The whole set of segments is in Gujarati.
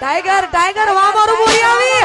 टाइगर टाइगर वाम और बुरियावी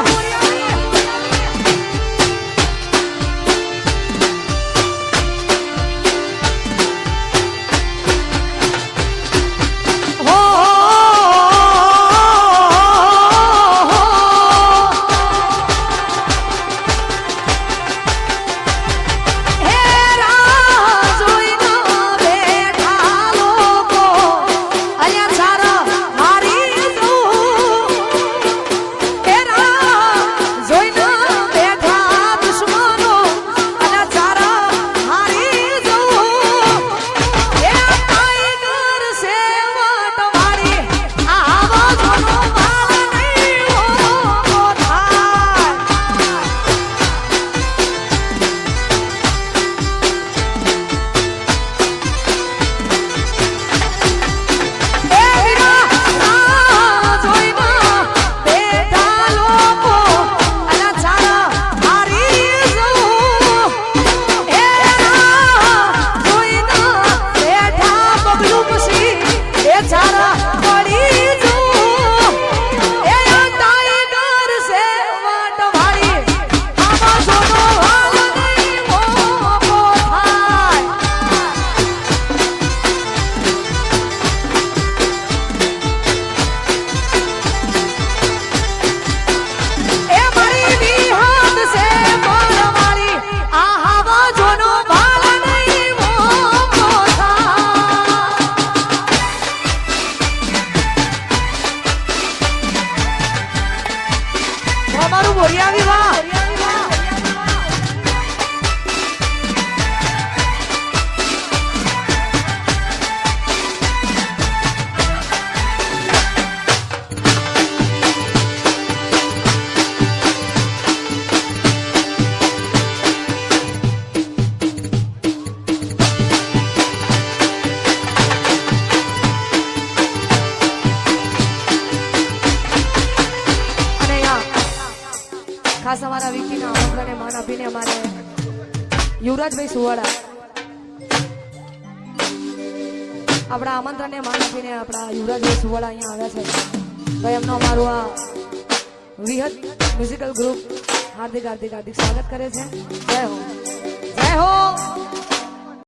અમારું બોરિયાવી વાહ. ખાસ અમારા વિકીના આમંત્રણને માન આપીને અમારે યુવરાજભાઈ સુવાડા આપણા આમંત્રણને માન આપીને આપણા યુવરાજભાઈ સુવાડા અહીંયા આવ્યા છે. ભાઈ, એમનો અમારું આ વિહત મ્યુઝિકલ ગ્રુપ હાર્દિક હાર્દિક હાર્દિક સ્વાગત કરે છે. જય હો. જય હો.